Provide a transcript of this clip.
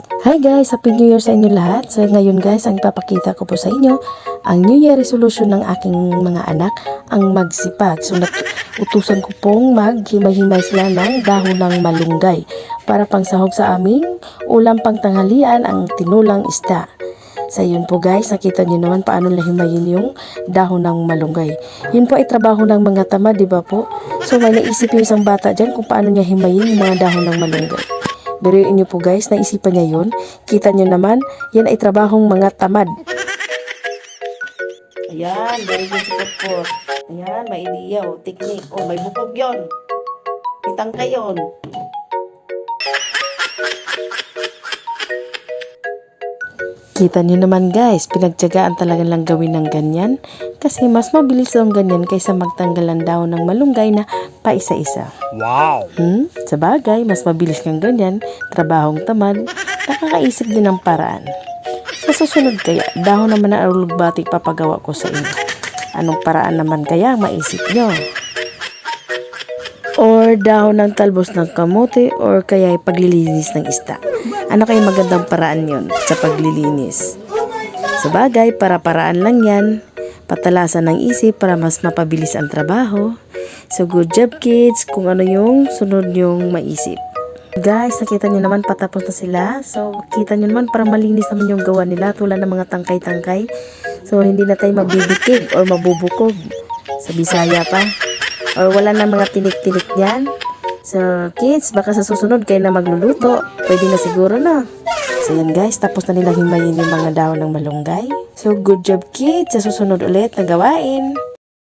Hi guys! Happy New Year sa inyo lahat. So ngayon guys, ang ipapakita ko po sa inyo, ang New Year resolution ng aking mga anak, ang magsipag. So utusan ko pong maghimay-himay sila ng dahon ng malunggay para pangsahog sa aming ulam pang tanghalian ang tinulang isda. Sa yun po guys, nakita niyo naman paano lahimayin yung dahon ng malunggay. Yun po ay trabaho ng mga tamad, di ba po? So may naisip yung isang bata dyan kung paano niya himayin yung mga dahon ng malunggay. Biruin niyo po guys, naisipan niya yun. Kita niyo naman, yan ay trabahong mga tamad. Ayan, very good si Potpot. Ayan, may idea o, technique. O, may bukog yon. Pitang kayon. Kita niyo naman guys, pinagtyagaan talaga lang gawin ng ganyan kasi mas mabilis ang ganyan kaysa magtanggal ang daon ng malunggay na paisa-isa. Wow! Hmm? Sa bagay, mas mabilis kang ganyan, trabahong tamad, nakakaisip din ng paraan. Sa susunod kaya, dahon naman na arulugbati papagawa ko sa inyo. Anong paraan naman kaya ang maisip nyo? Or dahon ng talbos ng kamote or kaya ay paglilinis ng isda. Ano kaya magandang paraan yon sa paglilinis? Sa bagay, para-paraan lang yan. Patalasan ng isip para mas mapabilis ang trabaho. So good job kids kung ano yung sunod yung maisip. Guys, nakita nyo naman patapos na sila. So, kita nyo naman parang malinis naman yung gawa nila tulad ng mga tangkay-tangkay. So, hindi na tayo mabibikig or mabubukog. Sa Bisaya pa. Or wala na mga tinik-tinik yan. So, kids, baka sa susunod kayo na magluluto. Pwede na siguro na. So, yan guys, tapos na nilang himayin yung mga daon ng malunggay. So, good job kids. Sa susunod ulit na gawain.